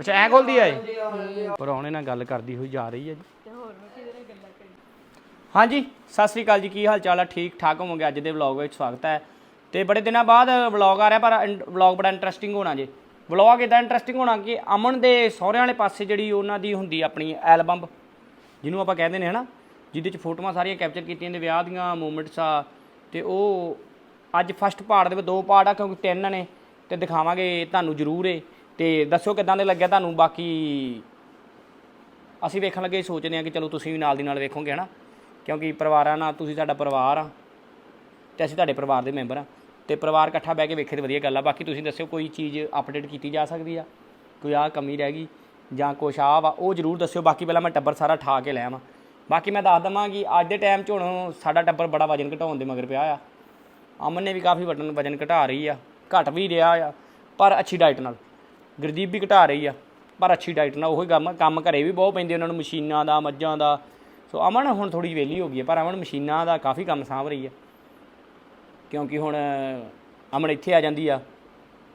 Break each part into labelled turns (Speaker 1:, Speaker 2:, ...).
Speaker 1: ਅੱਛਾ ਐ ਖੋਲਦੀ ਆ ਇਹ? ਪਰੌਣੇ ਨਾਲ ਗੱਲ ਕਰਦੀ ਹੋਈ ਜਾ ਰਹੀ ਹੈ ਜੀ। ਹਾਂਜੀ ਸਤਿ ਸ੍ਰੀ ਅਕਾਲ ਜੀ ਕੀ ਹਾਲ ਚਾਲ ਆ? ਠੀਕ ਠਾਕ ਹੋਵੋਗੇ? ਅੱਜ ਦੇ ਵਲੌਗ ਵਿੱਚ ਸਵਾਗਤ ਹੈ। ਤੇ ਬੜੇ ਦਿਨਾਂ ਬਾਅਦ ਵਲੌਗ ਆ ਰਿਹਾ ਪਰ ਵਲੌਗ ਬੜਾ ਇੰਟਰਸਟਿੰਗ ਹੋਣਾ ਜੇ। ਵਲੌਗ ਇਦਾਂ ਇੰਟਰਸਟਿੰਗ ਹੋਣਾ? ਕਿ ਅਮਨ ਦੇ ਸਹੁਰਿਆਂ ਵਾਲੇ ਪਾਸੇ ਜਿਹੜੀ ਉਹਨਾਂ ਦੀ ਹੁੰਦੀ ਆਪਣੀ ਐਲਬਮ ਜਿਹਨੂੰ ਆਪਾਂ ਕਹਿੰਦੇ ਨੇ ਹਨਾ? ਜਿਹਦੇ ਚ ਫੋਟੋਆਂ ਸਾਰੀਆਂ ਕੈਪਚਰ ਕੀਤੀਆਂ ਨੇ ਵਿਆਹ ਦੀਆਂ ਮੂਮੈਂਟਸ ਆ। ਤੇ ਉਹ ਅੱਜ ਫਸਟ ਪਾਰਟ ਦੇ ਵਿੱਚ ਦੋ ਪਾਰਟ ਆ ਕਿਉਂਕਿ ਤਿੰਨ ਨੇ ਤੇ ਦਿਖਾਵਾਂਗੇ ਤੁਹਾਨੂੰ ਜ਼ਰੂਰ ਏ ਤੇ ਦੱਸੋ ਕਿਦਾਂ ਦੇ ਲੱਗਿਆ ਤੁਹਾਨੂੰ? ਬਾਕੀ ਅਸੀਂ ਵੇਖਣ ਲੱਗੇ, ਸੋਚਦੇ ਹਾਂ ਕਿ ਚਲੋ ਤੁਸੀਂ ਵੀ ਨਾਲ ਦੀ ਨਾਲ ਵੇਖੋਗੇ, ਹਨਾ? ਕਿਉਂਕਿ ਪਰਿਵਾਰਾਂ ਨਾਲ ਤੁਸੀਂ ਸਾਡਾ ਪਰਿਵਾਰ ਆ ਤੇ ਅਸੀਂ ਤੁਹਾਡੇ ਪਰਿਵਾਰ ਦੇ ਮੈਂਬਰ ਆ ਤੇ ਪਰਿਵਾਰ ਇਕੱਠਾ ਬਹਿ ਕੇ ਵੇਖੇ ਤੇ ਵਧੀਆ ਗੱਲ ਆ। ਬਾਕੀ ਤੁਸੀਂ ਦੱਸਿਓ ਕੋਈ ਚੀਜ਼ ਅਪਡੇਟ ਕੀਤੀ ਜਾ ਸਕਦੀ ਆ? ਕੋਈ ਆਹ ਕਮੀ ਰਹਿ ਗਈ ਜਾਂ ਕੁਛ ਆ ਵਾ? ਉਹ ਜ਼ਰੂਰ ਦੱਸਿਓ। ਬਾਕੀ ਪਹਿਲਾਂ ਮੈਂ ਟੱਬਰ ਸਾਰਾ ਠਾ ਕੇ ਲੈ ਆਵਾਂ। ਬਾਕੀ ਮੈਂ ਦੱਸ ਦਵਾਂ ਕਿ ਅੱਜ ਦੇ ਟਾਈਮ 'ਚ ਹੁਣ ਸਾਡਾ ਟੱਬਰ ਬੜਾ ਵਜਨ ਘਟਾਉਣ ਦੇ ਮਗਰ ਪਿਆ ਆ। ਅਮਨ ਨੇ ਵੀ ਕਾਫੀ ਵਜਨ ਵਜਨ ਘਟਾ ਰਹੀ ਆ। ਘਟ ਵੀ ਰਿਹਾ ਆ, ਪਰ ਅੱਛੀ ਡਾਈਟ ਨਾਲ। ਗੁਰਦੀਪ ਵੀ ਘਟਾ ਰਹੀ ਆ, ਪਰ ਅੱਛੀ ਡਾਈਟ ਨਾਲ ਉਹੀ ਕੰਮ ਕੰਮ ਘਰੇ ਵੀ ਬਹੁਤ ਪੈਂਦੇ ਉਹਨਾਂ ਨੂੰ, ਮਸ਼ੀਨਾਂ ਦਾ, ਮੱਝਾਂ ਦਾ। ਸੋ ਅਮਨ ਹੁਣ ਥੋੜੀ ਵਿਹਲੀ ਹੋ ਗਈ ਹੈ ਪਰ ਅਮਨ ਮਸ਼ੀਨਾਂ ਦਾ ਕਾਫੀ ਕੰਮ ਸਾਂਭ ਰਹੀ ਹੈ ਕਿਉਂਕਿ ਹੁਣ ਅਮਨ ਇੱਥੇ ਆ ਜਾਂਦੀ ਆ,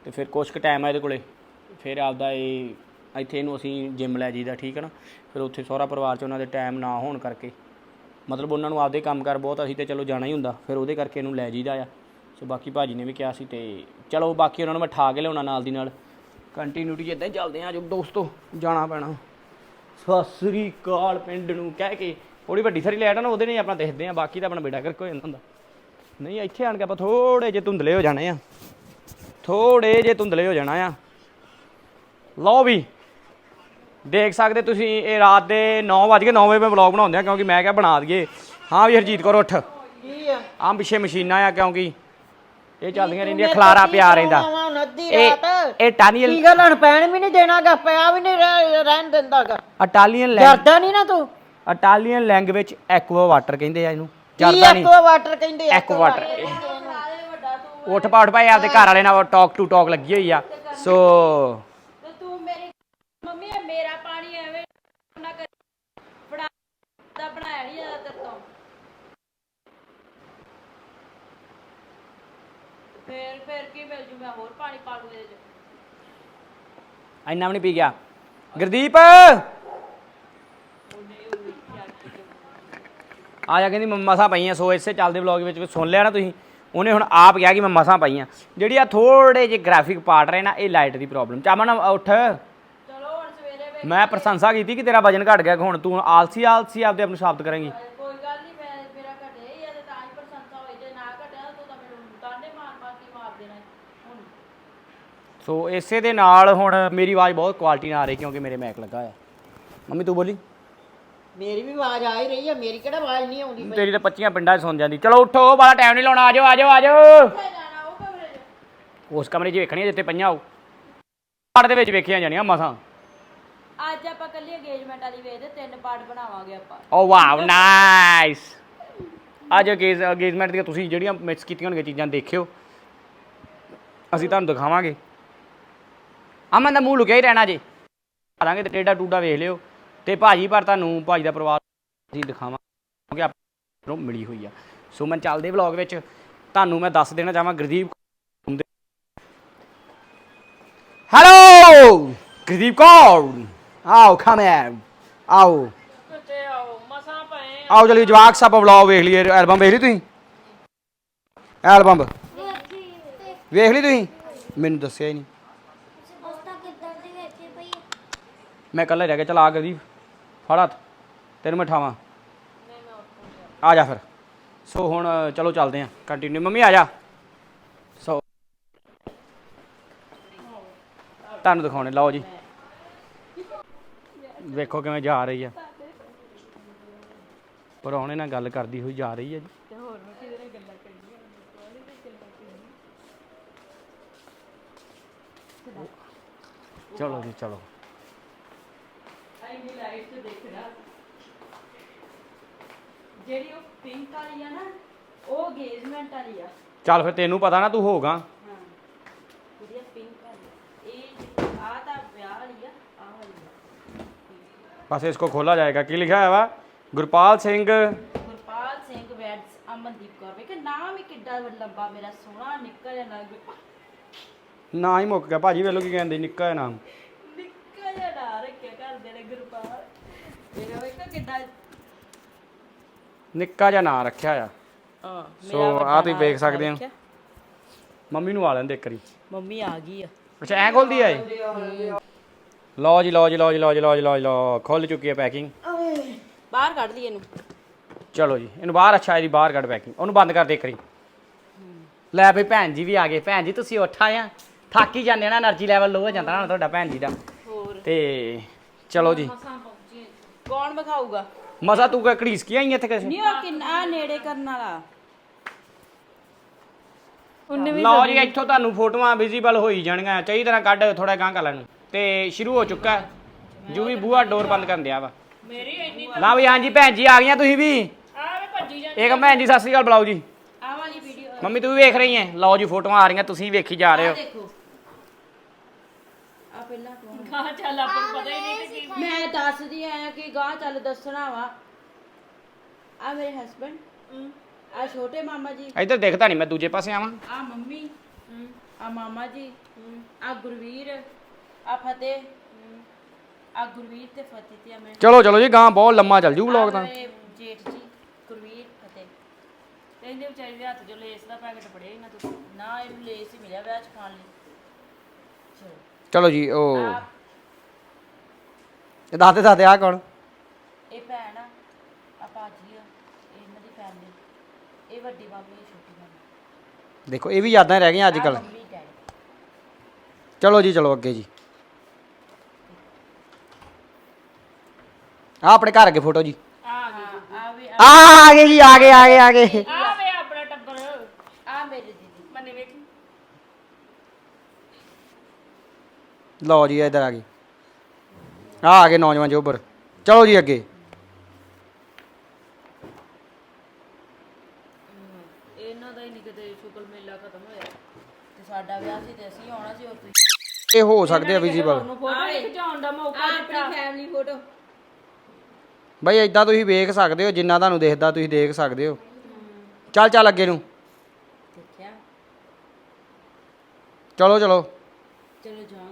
Speaker 1: ਤੇ ਫਿਰ ਕੁਛ ਕੁ ਟਾਈਮ ਆ ਇਹਦੇ ਕੋਲੇ। ਫਿਰ ਆਪਦਾ ਇਹ, ਇੱਥੇ ਇਹਨੂੰ ਅਸੀਂ ਜਿਮ ਲੈ ਜਾਈਦਾ, ਠੀਕ ਹੈ ਨਾ? ਫਿਰ ਉੱਥੇ ਸਹੁਰਾ ਪਰਿਵਾਰ ਚ ਉਹਨਾਂ ਦੇ ਟਾਈਮ ਨਾ ਹੋਣ ਕਰਕੇ। ਮਤਲਬ ਉਹਨਾਂ ਨੂੰ ਆਪਦੇ ਕੰਮ ਕਰ ਬਹੁਤ, ਅਸੀਂ ਤੇ ਚਲੋ ਜਾਣਾ ਹੀ ਹੁੰਦਾ, ਫਿਰ ਉਹਦੇ ਕਰਕੇ ਇਹਨੂੰ ਲੈ ਜਾਈਦਾ ਆ। ਸੋ ਬਾਕੀ ਭਾਜੀ ਨੇ ਵੀ ਕਿਹਾ ਸੀ ਤੇ ਚਲੋ, ਬਾਕੀ ਉਹਨਾਂ ਨੂੰ ਮੈਂ ਠਾ ਕੇ ਲਿਆਉਣਾ ਨਾਲ ਦੀ ਨਾਲ। ਕੰਟੀਨਿਊਟੀ ਇਦਾਂ ਹੀ ਚੱਲਦੇ ਆ ਜੋ ਦੋਸਤੋ ਜਾਣਾ ਪੈਣਾ। ਸਤਿ ਸ੍ਰੀ ਅਕਾਲ ਪਿੰਡ ਨੂੰ ਕਹਿ ਕੇ। ਥੋੜੀ ਵੱਡੀ ਸਾਰੀ ਲਾਈਟ ਆ ਨਾ ਉਹਦੇ ਨੇ ਆਪਣਾ ਦੇਖਦੇ ਆ ਬਾਕੀ ਤਾਂ ਆਪਣਾ ਬੇੜਾ ਕਰਕੇ ਹੋ ਜਾਂਦਾ ਹੁੰਦਾ। ਨਹੀਂ ਇੱਥੇ ਆਣ ਕੇ ਆਪਾਂ ਥੋੜੇ ਜੇ ਧੁੰਦਲੇ ਹੋ ਜਾਣੇ ਆ। ਥੋੜੇ ਜੇ ਧੁੰਦਲੇ ਹੋ ਜਾਣਾ ਆ। ਲਓ ਵੀ ਦੇਖ ਸਕਦੇ ਤੁਸੀਂ ਇਹ ਰਾਤ ਦੇ 9 ਵਜੇ 9 ਵਜੇ ਮੈਂ ਵਲੌਗ ਬਣਾਉਂਦੇ ਆ ਕਿਉਂਕਿ ਮੈਂ ਕਿਹਾ ਬਣਾ ਦਈਏ। ਹਾਂ ਵੀ ਹਰਜੀਤ ਕੌਰ ਉੱਠ।
Speaker 2: ਕੀ ਆ?
Speaker 1: ਆਹ ਪਿੱਛੇ ਮਸ਼ੀਨਾਂ ਆ ਕਿਉਂਕਿ ਇਹ ਚੱਲਦੀਆਂ ਰਹਿੰਦੀਆਂ ਖਲਾਰਾ ਪਿਆ ਰਹਿੰਦਾ।
Speaker 2: ਹੁਣ ਅੱਧੀ
Speaker 1: ਇਹ
Speaker 2: ਰਾਤ
Speaker 1: ਇਹ ਟਾਨੀਅਲ
Speaker 2: ਕੀ ਗੱਲ ਹੁਣ ਪੈਣ ਵੀ ਨਹੀਂ ਦੇਣਾਗਾ ਪਿਆ ਵੀ ਨਹੀਂ ਰਹਿ- ਰਹਿਣ ਦਿੰਦਾਗਾ।
Speaker 1: ਇਟਾਲੀਅਨ ਲੈਂਗ
Speaker 2: ਡਰਦਾ ਨਹੀਂ ਨਾ ਤੂੰ?
Speaker 1: ਇਟਾਲੀਅਨ ਲੈਂਗੁਏਜ ਐਕਵਾ ਵਾਟਰ ਕਹਿੰਦੇ ਆ ਇਹਨੂੰ
Speaker 2: ਕੀ
Speaker 1: ਜਰਦਾ ਨਹੀਂ।
Speaker 2: ਐਕਵਾ ਵਾਟਰ ਕਹਿੰਦੇ ਆ?
Speaker 1: Aqua water. ਉੱਠ ਪਾਉਠ ਭਾਈ ਆਪਦੇ ਘਰ ਵਾਲੇ ਨਾਲ ਟਾਕ ਟੂ ਟਾਕ ਲੱਗੀ ਹੋਈ ਆ। ਸੋ
Speaker 3: ਤੇ ਤੂੰ ਮੇਰੀ ਮੰਮੀ ਇਹ ਮੇਰਾ ਪਾਣੀ ਐਵੇਂ ਨਾ ਕਰ ਫੜਾ ਦਾ ਬਣਾਇਆ ਨਹੀਂ ਜਾਂਦਾ ਤੇਰੇ ਤੋਂ ਫੇਰ ਫੇਰ ਕੀ ਮਿਲ ਜੂ? ਮੈਂ ਹੋਰ ਪਾਣੀ ਪਾ ਲੂ ਇਹਦੇ ਚ।
Speaker 1: ਇੰਨਾ ਵੀ ਨਹੀਂ ਪੀ ਗਿਆ। ਗੁਰਦੀਪ! ਆ ਜਾ ਕਹਿੰਦੀ ਮੈਂ ਮਸਾਂ ਪਈਆਂ ਸੋ ਇਸੇ ਚੱਲਦੇ ਵਲੌਗ ਵਿੱਚ ਵੀ ਸੁਣ ਲਿਆ ਨਾ ਤੁਸੀਂ। ਉਹਨੇ ਹੁਣ ਆਪ ਕਿਹਾ ਕਿ ਮੈਂ ਮਸਾਂ ਪਈਆਂ। ਜਿਹੜੀ ਆ ਥੋੜੇ ਜਿਹੇ ਗ੍ਰਾਫਿਕ ਪਾਰਟ ਰਹੇ ਨਾ ਇਹ ਲਾਈਟ ਦੀ ਪ੍ਰੋਬਲਮ ਚਾਮਨ ਉੱਠ।
Speaker 3: ਚਲੋ ਹੁਣ ਸਵੇਰੇ ਵੇ
Speaker 1: ਮੈਂ ਪ੍ਰਸ਼ੰਸਾ ਕੀਤੀ ਕਿ ਤੇਰਾ ਵਜਨ ਘਟ ਗਿਆ। ਹੁਣ ਤੂੰ ਆਲਸੀ ਆਲਸੀ ਆਪਦੇ ਆਪ ਨੂੰ ਸਾਬਤ ਕਰੇਂਗੀ
Speaker 3: ਕੋਈ ਗੱਲ ਨਹੀਂ ਮੈਂ ਮੇਰਾ ਘਟਿਆ ਹੀ ਆ ਤੇ ਤਾਂ ਹੀ ਪ੍ਰਸ਼ੰਸਾ ਹੋਈ ਜੇ ਨਾ ਘਟਿਆ ਤੂੰ ਤਾਂ ਮੈਨੂੰ ਤਾਨੇ ਮਾਰ ਮਾਰ ਕੇ ਮਾਰ ਦੇਣਾ ਹੁਣ
Speaker 1: ਸੋ ਇਸੇ ਦੇ ਨਾਲ ਹੁਣ ਮੇਰੀ ਆਵਾਜ਼ ਬਹੁਤ ਕੁਆਲਿਟੀ ਨਾਲ ਆ ਰਹੀ ਕਿਉਂਕਿ ਮੇਰੇ ਮੈਕ ਲੱਗਾ ਆ ਮੰਮੀ ਤੂੰ ਬੋਲੀ।
Speaker 2: ਮੇਰੀ ਵੀ ਆਵਾਜ਼ ਆ ਹੀ ਰਹੀ ਆ ਮੇਰੀ ਕਿਹੜਾ ਆਵਾਜ਼ ਨਹੀਂ ਆਉਂਦੀ ਪਈ?
Speaker 1: ਤੇਰੀ ਤਾਂ 25 ਪਿੰਡਾਂ 'ਚ ਸੁਣ ਜਾਂਦੀ। ਚਲੋ ਉੱਠੋ ਬਾਲਾ ਟਾਈਮ ਨਹੀਂ ਲਾਉਣਾ ਆਜੋ ਆਜੋ ਆਜੋ
Speaker 3: ਉਹ
Speaker 1: ਉਸ ਕਮਰੇ 'ਚ ਵੇਖਣੀ ਜਿੱਥੇ ਪਈਆਂ ਹੋ ਪਾੜ ਦੇ ਵਿੱਚ ਵੇਖੀਆਂ ਜਾਣੀਆਂ ਮਸਾਂ
Speaker 3: ਅੱਜ ਆਪਾਂ ਕੱਲੀ ਅੰਗੇਜਮੈਂਟ ਵਾਲੀ ਵੇਖਦੇ ਤਿੰਨ ਪਾਰਟ ਬਣਾਵਾਂਗੇ ਆਪਾਂ।
Speaker 1: ਓ ਵਾਓ ਨਾਈਸ ਅੱਜ ਅਗੇਜ ਅਗੇਜਮੈਂਟ ਦੀਆਂ ਤੁਸੀਂ ਜਿਹੜੀਆਂ ਮਿਕਸ ਕੀਤੀਆਂ ਹੋਣਗੀਆਂ ਚੀਜ਼ਾਂ ਦੇਖਿਓ। ਅਸੀਂ ਤੁਹਾਨੂੰ ਦਿਖਾਵਾਂਗੇ। ਅਮਨ ਦਾ ਮੂੰਹ ਲੁਕਿਆ ਹੀ ਰਹਿਣਾ ਜੇ। ਕਰਾਂਗੇ ਤੇ ਟੇਡਾ ਟੂਡਾ ਵੇਖ ਲਿਓ। ਤੇ ਭਾਜੀ ਪਰ ਤੁਹਾਨੂੰ ਭਾਜੀ ਦਾ ਪਰਿਵਾਰ ਅਸੀਂ ਦਿਖਾਵਾਂਗੇ। ਕਿਉਂਕਿ ਆਪਾਂ ਨੂੰ ਮਿਲੀ ਹੋਈ ਆ। ਸੋ ਮੈਂ ਚੱਲਦੇ ਵਲੌਗ ਵਿੱਚ। ਤੁਹਾਨੂੰ ਮੈਂ ਦੱਸ ਦੇਣਾ ਚਾਹਾਂ ਗੁਰਦੀਪ ਹੈਲੋ ਗੁਰਦੀਪ ਕੌਰ! ਆਓ ਕਮ ਆਓ।
Speaker 3: ਆਓ ਮਸਾਂ ਪਏ
Speaker 1: ਆਓ ਚਲੀ ਜਵਾਕ ਸਭ ਵਲੌਗ ਵੇਖ ਲਈਏ। ਐਲਬਮ ਵੇਖ ਲਈ ਤੁਸੀਂ? ਐਲਬਮ? ਵੇਖ ਲਈ ਤੁਸੀਂ? ਮੈਨੂੰ ਦੱਸਿਆ ਹੀ ਨਹੀਂ। ਮੈਂ ਇਕੱਲਾ ਰਹਿ ਗਿਆ ਚਲ ਆ ਗਦੀਪ ਫੜ ਹੱਥ ਤੈਨੂੰ ਮੈਂ ਠਾਵਾਂ। ਆ ਜਾ ਫਿਰ। ਸੋ ਹੁਣ ਚਲੋ ਚੱਲਦੇ ਆਂ ਕੰਟੀਨਿਊ ਮੰਮੀ ਆ ਜਾ। ਸੋ ਤੁਹਾਨੂੰ ਦਿਖਾਉਣੇ ਲਓ ਜੀ। ਵੇਖੋ ਕਿਵੇਂ ਜਾ ਰਹੀ ਆ। ਪਰੌਣੇ ਨਾਲ ਗੱਲ ਕਰਦੀ ਹੋਈ ਜਾ ਰਹੀ ਹੈ ਜੀ। ਚਲੋ ਜੀ ਚਲੋ।
Speaker 3: ਤੇ ਦੇਖਣਾ ਜਿਹੜੀ ਉਹ ਪਿੰਕ ਵਾਲੀ ਆ ਨਾ ਉਹ ਅੰਗੇਜਮੈਂਟ ਵਾਲੀ ਆ।
Speaker 1: ਚੱਲ ਫਿਰ ਤੈਨੂੰ ਪਤਾ ਨਾ ਤੂੰ ਹੋਗਾ
Speaker 3: ਹਾਂ ਜਿਹੜੀ ਪਿੰਕ ਵਾਲੀ ਆ। ਇਹ ਆ ਤਾਂ ਵਿਆਹ ਵਾਲੀ ਆ ਆ ਵਾਲੀ ਆ।
Speaker 1: ਬਸ ਇਸ ਕੋ ਖੋਲਾ ਜਾਏਗਾ। ਕੀ ਲਿਖਿਆ ਹੋਇਆ ਵਾ? ਗੁਰਪਾਲ ਸਿੰਘ।
Speaker 3: ਗੁਰਪਾਲ ਸਿੰਘ ਵੈਡਸ ਅਮਨਦੀਪ ਕੌਰ। ਵੇਖ ਨਾਮ ਹੀ ਕਿੱਡਾ ਲੰਬਾ ਮੇਰਾ ਸੋਹਣਾ ਨਿੱਕਾ ਜਿਹਾ ਲੱਗ
Speaker 1: ਨਾ ਹੀ ਮੁੱਕ ਗਿਆ। ਭਾਜੀ ਵੇਲੋ ਕੀ ਕਹਿੰਦੇ ਨਿੱਕਾ ਜਿਹਾ ਨਾਮ
Speaker 3: ਨਿੱਕਾ ਜਿਹਾ ਕਰਦੇ ਨੇ ਗੁਰਪਾਲ
Speaker 1: ਨਿੱਕਾ ਜਿਹਾ ਨਾਂ ਰੱਖਿਆ ਆ। ਸੋ ਆ ਤੁਸੀਂ ਵੇਖ ਸਕਦੇ ਹੋ। ਮੰਮੀ ਨੂੰ ਆ ਲੈਣ ਦੇ ਇੱਕ
Speaker 3: ਮੰਮੀ ਆ ਗਈ ਆ।
Speaker 1: ਅੱਛਾ ਐ ਖੋਲਦੀ ਆ ਲਓ ਜੀ ਲਓ ਜੀ ਲਓ ਜੀ ਲਓ ਜੀ ਲਓ ਜੀ ਲਓ ਜੀ ਲਓ। ਖੁੱਲ ਚੁੱਕੀ ਹੈ ਪੈਕਿੰਗ।
Speaker 3: ਬਾਹਰ ਕੱਢ ਲਈ ਇਹਨੂੰ।
Speaker 1: ਚਲੋ ਜੀ ਇਹਨੂੰ ਬਾਹਰ ਅੱਛਾ ਇਹਦੀ ਬਾਹਰ ਕੱਢ ਪੈਕਿੰਗ। ਉਹਨੂੰ ਬੰਦ ਕਰ ਦੇ ਇੱਕ ਲੈ ਬਈ ਭੈਣ ਜੀ ਵੀ ਆ ਗਏ। ਭੈਣ ਜੀ ਤੁਸੀਂ ਉੱਠਾ ਆ। ਥੱਕ ਹੀ ਜਾਂਦੇ ਨਾ એનર્ਜੀ ਲੈਵਲ ਲੋ ਹੋ ਜਾਂਦਾ ਨਾ ਤੁਹਾਡਾ ਭੈਣ ਜੀ ਦਾ।
Speaker 3: ਹੋਰ।
Speaker 1: ਤੇ ਚਲੋ ਜੀ।
Speaker 3: ਕੌਣ ਵਿਖਾਊਗਾ?
Speaker 1: ਮਸਾ ਤੂੰ ਕਿ ਘੜੀਸ ਕੀ ਆਈ ਇੱਥੇ ਕਿਸੇ?
Speaker 3: ਨਹੀਂ ਉਹ ਕਿੰਨਾ ਨੇੜੇ ਕਰਨ ਵਾਲਾ। ਉਹਨੇ ਵੀ
Speaker 1: ਲਓ ਜੀ ਇੱਥੋਂ ਤੁਹਾਨੂੰ ਫੋਟੋਆਂ ਵਿਜ਼ੀਬਲ ਹੋਈ ਜਾਣਗੀਆਂ। ਚਾਹੀ ਤਰ੍ਹਾਂ ਕੱਢ ਥੋੜਾ ਗਾਂ ਕਰ ਲੈਣ ਤੇ ਸ਼ੁਰੂ ਹੋ ਚੁੱਕਾ ਹੈ। ਜੂ ਵੀ ਬੂਹਾ ਡੋਰ ਬੰਦ ਕਰਨ ਦਿਆ ਵਾ।
Speaker 3: ਮੇਰੀ ਇੰਨੀ
Speaker 1: ਨਾ ਵੀ ਹਾਂਜੀ ਭੈਣ ਜੀ ਆ ਗਈਆਂ ਤੁਸੀਂ ਵੀ।
Speaker 3: ਆਵੇ ਭੱਜੀ ਜਾਂਦੀ
Speaker 1: ਇੱਕ ਭੈਣ ਜੀ ਸਤਿ ਸ੍ਰੀ ਅਕਾਲ ਬੁਲਾਓ ਜੀ।
Speaker 3: ਆ ਵਾਲੀ ਵੀਡੀਓ
Speaker 1: ਮੰਮੀ ਤੂੰ ਵੀ ਵੇਖ ਰਹੀ ਹੈ ਲਓ ਜੀ ਫੋਟੋਆਂ ਆ ਰਹੀਆਂ ਤੁਸੀਂ ਵੇਖੀ ਜਾ ਰਹੇ ਹੋ।
Speaker 3: ਦੇਖੋ। ਪਹਿਲਾਂ ਕੌਣ? ਗਾਂ ਚੱਲ ਆਪਾਂ ਨੂੰ ਪਤਾ ਹੀ ਨਹੀਂ ਕਿ ਮੈਂ ਦੱਸਦੀ ਆ ਕਿ ਗਾਂ ਚੱਲ ਦੱਸਣਾ ਵਾ। ਆ ਮੇਰੇ ਹਸਬੰਡ ਆ ਛੋਟੇ ਮਾਮਾ ਜੀ।
Speaker 1: ਇੱਧਰ ਦੇਖਦਾ ਨਹੀਂ ਮੈਂ ਦੂਜੇ ਪਾਸੇ ਆਵਾਂ।
Speaker 3: ਆ ਮੰਮੀ ਆ ਮਾਮਾ ਜੀ ਆ ਗੁਰਵੀਰ ਆ ਫਤਿਹ। ਆ ਗੁਰਵੀਰ ਤੇ ਫਤਿਹ ਤੇ ਆ ਮੈਂ।
Speaker 1: ਚਲੋ ਚਲੋ ਜੀ ਗਾਂ ਬਹੁਤ ਲੰਮਾ ਚੱਲ ਜੂ ਵਲੌਗ ਤਾਂ।
Speaker 3: ਮੇਰੇ ਜੇਠ ਜੀ ਗੁਰਵੀਰ ਫਤਿਹ। ਤੇ ਇਹਦੇ ਵਿਚਾਰੀ ਦੇ ਹੱਥ ਜੋ ਲੇਸ ਦਾ ਪੈਕਟ ਫੜਿਆ ਹੀ ਨਾ ਤੁਸੀਂ ਨਾ ਇਹਨੂੰ ਲੇਸ ਹੀ ਮਿਲਿਆ ਵਿਆਹ ਚ ਖਾਣ ਲਈ। ਚਲੋ।
Speaker 1: ਚਲੋ ਜੀ ਉਹ। ਇਹ ਦੱਸਦੇ ਦੱਸਦੇ ਆ ਕੌਣ?
Speaker 3: ਇਹ ਭੈਣ ਆ ਆ ਭਾਜੀ ਆ ਇਹ ਇਹਨਾਂ ਦੀ ਫੈਮਿਲੀ ਇਹ ਵੱਡੀ ਮਾਮੀ ਇਹ ਛੋਟੀ ਮਾਮੀ
Speaker 1: ਦੇਖੋ ਇਹ ਵੀ ਯਾਦਾਂ ਰਹਿ ਗਈਆਂ ਅੱਜ ਕੱਲ
Speaker 3: ਮੰਮੀ ਡੈਡੀ।
Speaker 1: ਚਲੋ ਜੀ ਚਲੋ ਅੱਗੇ ਜੀ। ਆ ਆਪਣੇ ਘਰ ਅੱਗੇ ਫੋਟੋ ਜੀ।
Speaker 3: ਆ ਆ ਵੀ
Speaker 1: ਆ। ਆ ਗਏ ਜੀ ਆ ਗਏ ਆ ਗਏ ਆ ਗਏ
Speaker 3: ਆ ਵੇ ਆਪਣਾ ਟੱਬਰ ਆ ਮੇਰੇ ਦੀਦੀ ਮੰਨੇ ਵੇਖੀ
Speaker 1: ਲਓ ਜੀ ਇੱਧਰ ਆ ਗਏ ਆ ਆ ਗਏ ਨੌਜਵਾਨ ਜੋਬਰ ਚਲੋ ਜੀ ਅੱਗੇ।
Speaker 3: ਇਹਨਾਂ ਦਾ ਹੀ ਨਹੀਂ ਕਿਤੇ ਸ਼ੁਕਲ ਮੇਲਾ ਖਤਮ ਹੋਇਆ। ਤੇ ਸਾਡਾ ਵਿਆਹ ਸੀ ਤੇ ਅਸੀਂ ਆਉਣਾ ਸੀ ਹੋਰ ਤੁਸੀਂ
Speaker 1: ਇਹ ਹੋ ਸਕਦੇ ਆ ਵਿਜ਼ੀਬਲ
Speaker 3: ਫੋਟੋ ਖਿਚਾਉਣ ਦਾ ਮੌਕਾ ਦਿੱਤਾ। ਆਪਣੀ ਫੈਮਿਲੀ ਫੋਟੋ
Speaker 1: ਬਈ ਇਦਾਂ ਤੁਸੀਂ ਵੇਖ ਸਕਦੇ ਹੋ ਜਿੰਨਾ ਤੁਹਾਨੂੰ ਦਿਖਦਾ ਤੁਸੀਂ ਦੇਖ ਸਕਦੇ ਹੋ। ਚੱਲ ਚੱਲ ਅੱਗੇ ਨੂੰ।
Speaker 3: ਦੇਖਿਆ।
Speaker 1: ਚਲੋ ਚਲੋ।
Speaker 3: ਚਲੋ ਜਾਵਾਂਗੇ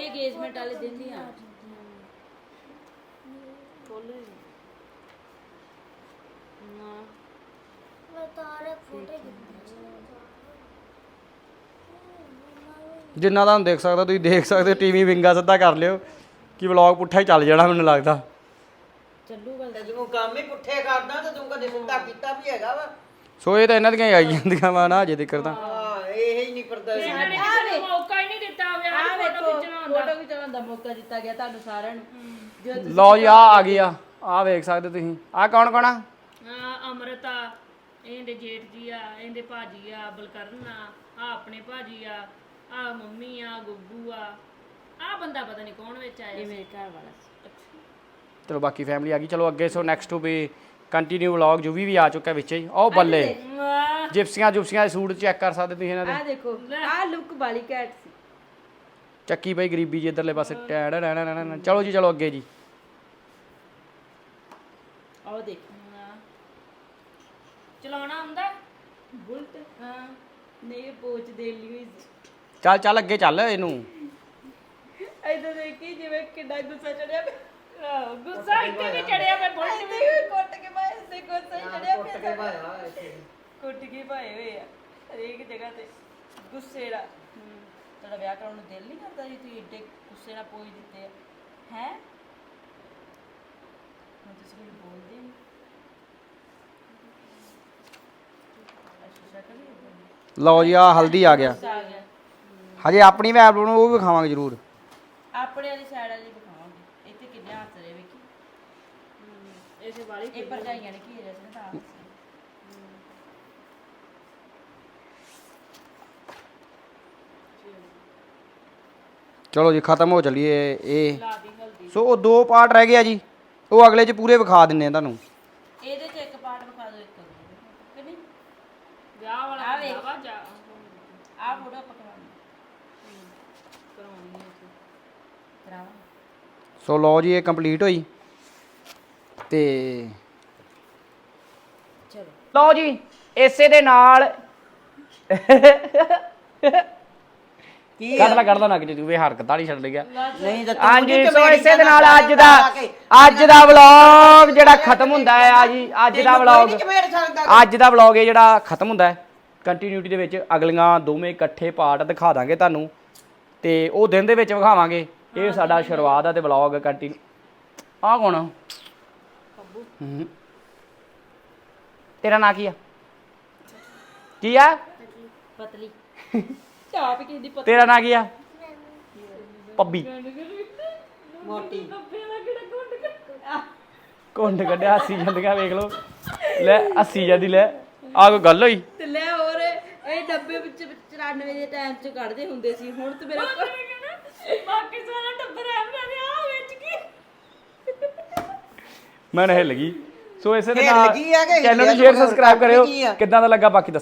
Speaker 3: ਇਹ engagement ਵਾਲੇ ਦਿਨ ਨਹੀਂ ਆ। ਖੋਲੋ ਨਾ।
Speaker 1: ਜਿੰਨਾ ਤੁਹਾਨੂੰ ਦੇਖ ਸਕਦਾ ਤੁਸੀਂ ਦੇਖ ਸਕਦੇ ਟੀਵੀ ਵਿੰਗਾ ਸਿੱਧਾ ਕਰ ਲਿਓ ਕਿ ਵਲੌਗ ਪੁੱਠਾ ਹੀ ਚੱਲ ਜਾਣਾ ਮੈਨੂੰ ਲੱਗਦਾ।
Speaker 3: ਚੱਲੂਗਾ
Speaker 2: ਤੇ ਤੂੰ ਕੰਮ ਹੀ ਪੁੱਠੇ ਕਰਦਾ ਤੇ ਤੂੰ ਕਦੇ ਸਿੱਧਾ ਕੀਤਾ ਵੀ ਹੈਗਾ ਵਾ।
Speaker 1: ਸੋ ਇਹ ਤਾਂ ਇਹਨਾਂ ਦੀਆਂ ਹੀ ਆਈ ਜਾਂਦੀਆਂ ਵਾ ਨਾ ਅਜੇ ਤੱਕ ਤਾਂ।
Speaker 2: ਹਾਂ ਇਹ ਹੀ ਨਹੀਂ ਪਰਦਾ ਸੀ।
Speaker 3: ਮੌਕਾ ਹੀ ਨਹੀਂ ਦਿੱਤਾ ਵਿਆਹ ਦੀ ਫੋਟੋ ਖਿਚਾਉਣ ਦਾ। ਫੋਟੋ ਖਿਚਾਉਣ ਦਾ ਮੌਕਾ ਦਿੱਤਾ ਗਿਆ ਤੁਹਾਨੂੰ ਸਾਰਿਆਂ ਨੂੰ। ਜੋ ਤੁਸੀਂ
Speaker 1: ਲਓ ਜੀ ਆ ਆ ਗਈ ਆ ਆ ਵੇਖ ਸਕਦੇ ਤੁਸੀਂ। ਆ ਕੌਣ ਕੌਣ ਆ?
Speaker 4: ਆ ਅਮਰਤਾ ਇਹਦੇ ਜੇਠ ਜੀ ਆ ਇਹਦੇ ਭਾਜੀ ਆ ਬਲਕਰਨ ਆ ਆ ਆਪਣੇ ਭਾਜੀ ਆ ਆ ਮੰਮੀ ਆ ਗੁੱਗੂ ਆ। ਆ ਬੰਦਾ ਪਤਾ ਨਹੀਂ ਕੌਣ ਵਿੱਚ ਆਇਆ
Speaker 3: ਇਹ ਮੇਰੇ ਘਰ ਵਾਲਾ ਸੀ।
Speaker 1: ਚਲੋ ਬਾਕੀ ਫੈਮਿਲੀ ਆ ਗਈ। ਚਲੋ ਅੱਗੇ ਸੋ ਨੈਕਸਟ ਟੂ ਵੀ ਕੰਟੀਨਿਊ ਵਲੌਗ ਜੋ ਵੀ ਵੀ ਆ ਚੁੱਕਾ ਵਿੱਚ ਹੀ ਉਹ ਬੱਲੇ। ਜਿਪਸੀਆਂ ਜੁਪਸੀਆਂ ਦੇ ਸੂਟ ਚੈੱਕ ਕਰ ਸਕਦੇ ਤੁਸੀਂ ਇਹਨਾਂ ਦੇ।
Speaker 3: ਆ ਦੇਖੋ ਆ ਲੁੱਕ ਵਾਲੀ ਕੈਟ ਸੀ।
Speaker 1: ਚੱਕੀ ਬਈ ਗਰੀਬੀ ਜੀ ਇਧਰਲੇ ਪਾਸੇ ਟੈੜ ਰਹਿਣਾ ਰਹਿਣਾ ਚਲੋ ਜੀ ਚਲੋ ਅੱਗੇ ਜੀ।
Speaker 3: ਆਹ ਦੇਖ
Speaker 4: ਚਲਾਉਣਾ ਆਉਂਦਾ?
Speaker 3: ਬੁਲਟ? ਹਾਂ। ਨਹੀਂ ਪੋਚ ਦੇ ਲਈ
Speaker 1: ਚੱਲ ਚੱਲ ਅੱਗੇ ਚੱਲ ਇਹਨੂੰ।
Speaker 3: ਐਦਾਂ ਦੇਖੀ ਜਿਵੇਂ ਕਿੰਨਾ ਗੁੱਸਾ ਚੜਿਆ ਪਿਆ।
Speaker 4: ਗੁੱਸਾ ਇੱਥੇ ਵੀ ਚੜਿਆ ਮੈਂ ਬੁਲਟ
Speaker 3: ਐਦਾਂ ਕੁੱਟ ਕੇ ਪਾਏ ਸੇ ਗੁੱਸਾ ਹੀ ਚੜਿਆ ਪਿਆ
Speaker 2: ਕੇ ਭਾਇਆ ਇੱਥੇ।
Speaker 3: ਕੁੱਟ ਕੇ ਪਾਏ ਹੋਏ ਆ। ਹਰੇਕ ਜਗ੍ਹਾ ਤੇ। ਗੁੱਸੇ ਦਾ। ਤੁਹਾਡਾ ਵਿਆਹ ਕਰਾਉਣ ਨੂੰ ਦਿਲ ਨਹੀਂ ਕਰਦਾ ਜੀ ਤੁਸੀਂ ਏਡੇ ਗੁੱਸੇ ਨਾਲ ਪੋਜ ਦਿੱਤੇ ਹੈ? ਹੁਣ ਤੁਸੀਂ ਕੁਝ ਬੋਲਦੇ ਨਹੀਂ ਅੱਛਾ।
Speaker 1: ਲਓ ਜੀ ਆ ਹਲਦੀ ਆ ਗਿਆ।
Speaker 3: ਗੁੱਸਾ ਆ ਗਿਆ।
Speaker 1: ਹਜੇ ਆਪਣੀ ਵੈਬ ਨੂੰ ਉਹ ਵੀ ਖਾਵਾਂਗੇ ਜ਼ਰੂਰ।
Speaker 3: ਆਪਣੇ ਵਾਲੀ ਸਾਈਡ ਵਾਲੀ ਦਿਖਾਵਾਂਗੇ ਇੱਥੇ ਕਿੰਨੇ ਹੱਥ ਰਹੇ ਵੇਖੀ?
Speaker 4: ਇਸੇ ਵਾਲੀ
Speaker 3: ਇਹ ਭਰਜਾਈਆਂ ਨੇ ਘੇਰਿਆ ਸੀ ਨਾ ਤਾਂ ਹੱਸੇ।
Speaker 1: ਚਲੋ ਜੀ ਖਤਮ ਹੋ ਚੱਲੀਏ ਇਹ। ਸੋ ਉਹ ਦੋ ਪਾਰਟ ਰਹਿ ਗਏ ਆ ਜੀ। ਉਹ ਅਗਲੇ ਚ ਪੂਰੇ ਵਿਖਾ ਦਿੰਨੇ ਆ ਤੁਹਾਨੂੰ।
Speaker 3: ਇਹਦੇ ਚ ਇੱਕ ਪਾਰਟ ਵਿਖਾ ਦਿਓ ਇੱਕ ਕਿ ਨਹੀਂ?
Speaker 4: ਵਿਆਹ ਵਾਲਾ
Speaker 3: ਆ ਵੇਖ। ਆਹ ਫੋਟੋ ਕਰਾਉਣੀ
Speaker 4: ਹੈ
Speaker 3: ਕਰਾਵਾਂ
Speaker 1: ਸੋ ਲਓ ਜੀ ਇਹ ਕੰਪਲੀਟ ਹੋਈ। ਤੇ
Speaker 3: ਚਲੋ।
Speaker 1: ਲਓ ਜੀ ਇਸੇ ਦੇ ਨਾਲ। ਕੱਢ ਲੈ ਕੱਢ ਲੈ ਨੱਕ ਚ ਤੂੰ ਵੇ ਹਰਕਤ ਤਾੜੀ ਛੱਡ ਲਿਆ
Speaker 2: ਨਹੀਂ ਤਾਂ
Speaker 1: ਹਾਂਜੀ ਸੋ ਇਸੇ ਦੇ ਨਾਲ ਅੱਜ ਦਾ ਅੱਜ ਦਾ ਵਲੌਗ ਜਿਹੜਾ ਖਤਮ ਹੁੰਦਾ ਹੈ ਆ ਜੀ ਅੱਜ ਦਾ ਵਲੌਗ ਅੱਜ ਦਾ ਵਲੌਗ ਇਹ ਜਿਹੜਾ ਖਤਮ ਹੁੰਦਾ ਹੈ ਕੰਟੀਨਿਊਟੀ ਦੇ ਵਿੱਚ ਅਗਲੀਆਂ ਦੋਵੇਂ ਇਕੱਠੇ ਪਾਰਟ ਦਿਖਾ ਦਾਂਗੇ ਤੁਹਾਨੂੰ ਤੇ ਉਹ ਦਿਨ ਦੇ ਵਿੱਚ ਵਿਖਾਵਾਂਗੇ। ਇਹ ਸਾਡਾ ਸ਼ੁਰੂਆਤ ਆ ਤੇ ਵਲੌਗ ਕੰਟੀਨਿਊ ਆ? ਕੌਣ? ਹੂੰ। ਤੇਰਾ ਨਾਂ ਕੀ ਆ? ਕੀ ਆ?
Speaker 3: ਪਤਲੀ। ਚਾਹ ਦੀ
Speaker 1: ਤੇਰਾ ਨਾਂ ਕੀ ਆ? ਪੱਬੀ।
Speaker 2: ਮੋਟੀ।
Speaker 1: ਕੁੰਡ ਕੱਢਿਆ ਹੱਸੀ ਜਾਂਦੀਆਂ ਵੇਖ ਲਓ। ਲੈ ਹੱਸੀ ਜਾਂਦੀ ਲੈ। ਆ ਕੋਈ ਗੱਲ ਹੋਈ?
Speaker 3: ਤੇ ਲੈ ਹੋਰ ਇਹ ਡੱਬੇ ਵਿੱਚ 94 ਦੇ ਟਾਈਮ ਚ ਕੱਢਦੇ ਹੁੰਦੇ ਸੀ ਹੁਣ ਤੇ ਮੇਰਾ ਕੋਲ
Speaker 4: ਬਾਕੀ ਸਾਰਾ ਟੱਬਰ ਐ ਮੈਂ ਆ ਵਿੱਚ ਕੀ?
Speaker 1: ਮੈਂ ਹਿੱਲ ਗਈ। ਸੋ ਇਸੇ ਦੇ
Speaker 2: ਹਿੱਲ
Speaker 1: ਨਾਲ
Speaker 2: ਗਈ ਆ ਕਿ
Speaker 1: ਚੈਨਲ ਨੂੰ ਸ਼ੇਅਰ
Speaker 2: ਤਾਂ?
Speaker 1: ਸਬਸਕ੍ਰਾਈਬ
Speaker 2: ਕਰਨੀ
Speaker 1: ਕਰਿਓ।
Speaker 2: ਆ?
Speaker 1: ਕਿੱਦਾਂ ਦਾ ਲੱਗਾ ਬਾਕੀ ਦੱਸਾਂ।